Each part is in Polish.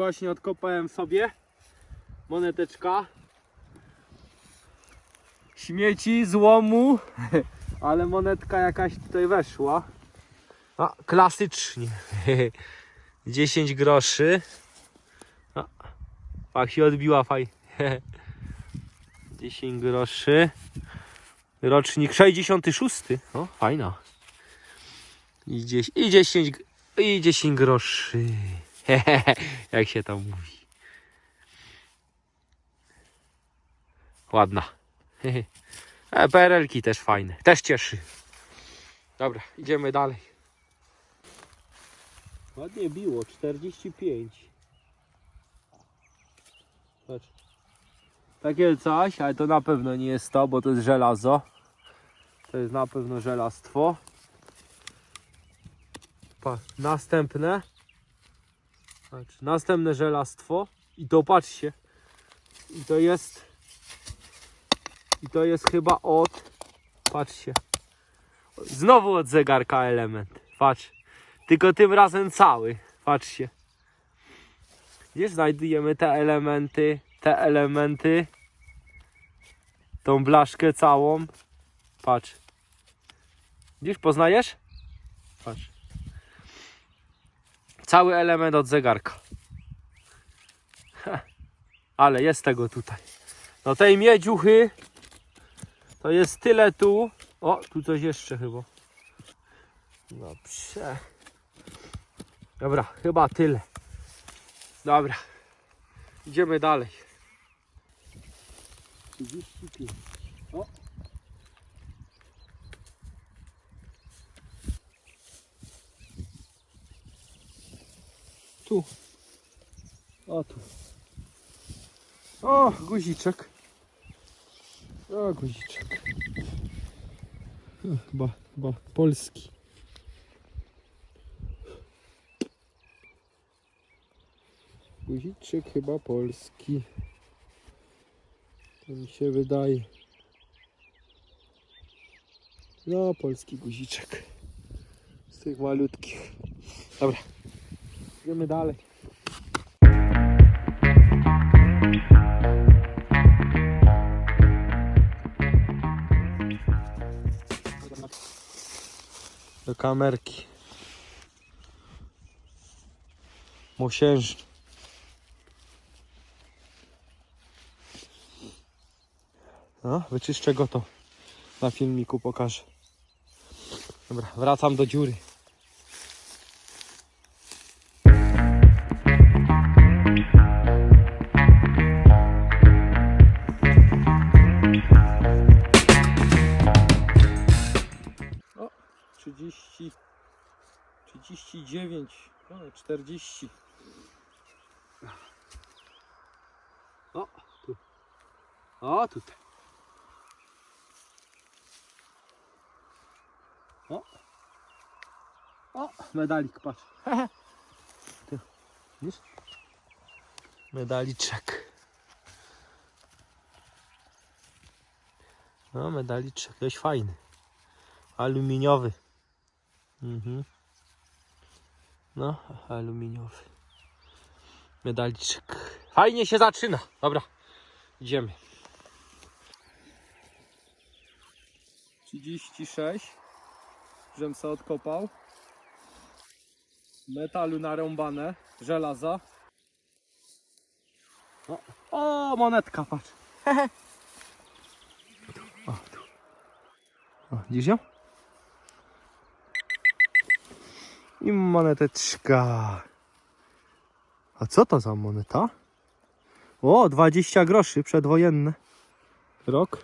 właśnie odkopałem sobie. Moneteczka. Śmieci, złomu. Ale monetka jakaś tutaj weszła. A, klasycznie. 10 groszy. A, tak się odbiła faj. 10 groszy. Rocznik 66. O, fajna. I 10, i 10, g- i 10 groszy. Jak się tam mówi. Ładna. E, PRL-ki też fajne. Też cieszy. Dobra, idziemy dalej. Ładnie biło, 45. Patrz. Takie coś, ale to na pewno nie jest to, bo to jest żelazo. To jest na pewno żelastwo. Pa, następne. Następne żelastwo. I to patrzcie. I to jest. I to jest chyba od. Patrzcie. Znowu od zegarka element. Patrz. Tylko tym razem cały. Patrzcie. Gdzie znajdujemy te elementy? Te elementy. Tą blaszkę całą. Patrz. Widzisz, poznajesz? Patrz. Cały element od zegarka. Ale jest tego tutaj. No tej miedziuchy to jest tyle tu. O, tu coś jeszcze chyba. Dobrze. Dobra, chyba tyle. Dobra. Idziemy dalej. 35. Tu. O tu. O, guziczek. O, guziczek. Chyba, chyba polski. Guziczek chyba polski. To mi się wydaje. No, polski guziczek. Z tych malutkich. Dobra. Idziemy dalej. Do kamerki. Mosiężny. No, wyczyszczę go to na filmiku pokażę. Dobra, wracam do dziury. 39, o, 40. O, tu. O, tutaj. O. O, medalik, patrz. Tu. Widzisz? Medaliczek. No, medaliczek, jakiś fajny. Aluminiowy. Mhm. No, aluminiowy. Medaliczek. Fajnie się zaczyna. Dobra, idziemy. 36. Żem se odkopał. Metalu narąbane. Żelaza. O, o monetka, patrz. o, tu. O, widzisz ją? I moneteczka. A co to za moneta? O, 20 groszy przedwojenne. Rok.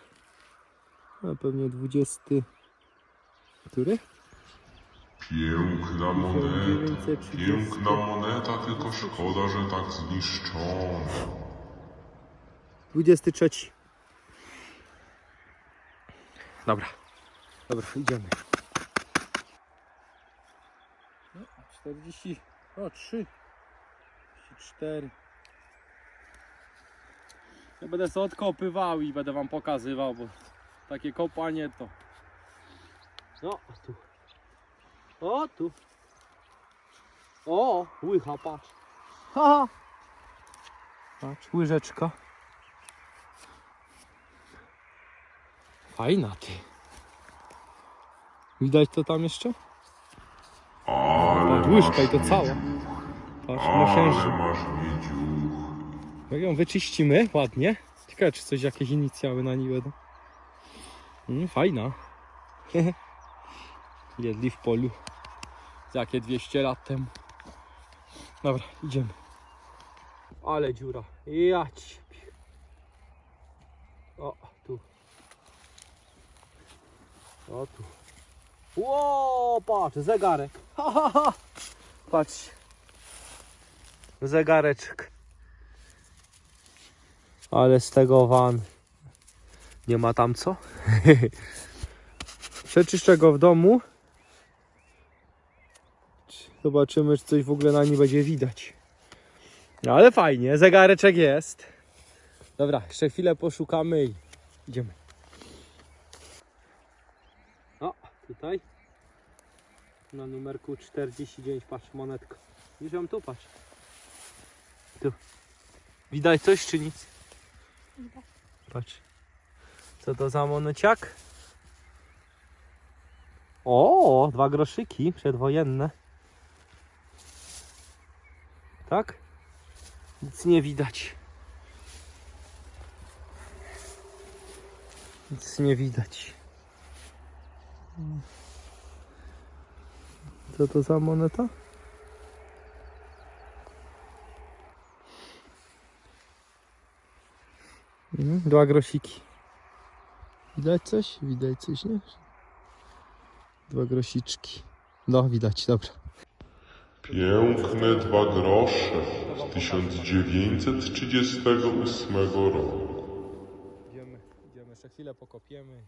A pewnie 20. Który? Piękna moneta, 1930. piękna moneta, tylko szkoda, że tak zniszczona. 23. Dobra. Dobra, idziemy. No, 40. O, 3. 4. Ja będę sobie odkopywał i będę wam pokazywał, bo takie kopanie to. No, tu. O, tu. O, łycha, patrz. Ha, Patrz, łyżeczka. Fajna ty. Widać to tam jeszcze? Patrz, łyżka i to cała. Patrz, masz miedziuch. Ją wyczyścimy ładnie. Ciekawe, czy coś, jakieś inicjały na niej będą. Mm, fajna. Jedli w polu. Jakie 200 lat temu. Dobra, idziemy. Ale dziura. Ja ci. O, tu. O, tu. Ło, patrz, zegarek. Ha. Patrz. Zegareczek. Ale z tego van. Nie ma tam co? Przeczyszczę go w domu. Zobaczymy, czy coś w ogóle na nim będzie widać. No ale fajnie, zegareczek jest. Dobra, jeszcze chwilę poszukamy i idziemy. O, tutaj. Na numerku 49, patrz, monetka. Widzisz ją tu, patrz. Tu. Widać coś czy nic? Patrz. Co to za moneciak? O, dwa groszyki przedwojenne. Tak? Nic nie widać. Nic nie widać. Co to za moneta? Mhm, Dwa grosiki. Widać coś? Widać coś, nie? Dwa grosiczki. No, widać, dobra. Piękne dwa grosze z 1938 roku. Idziemy, idziemy, jeszcze chwilę pokopiemy.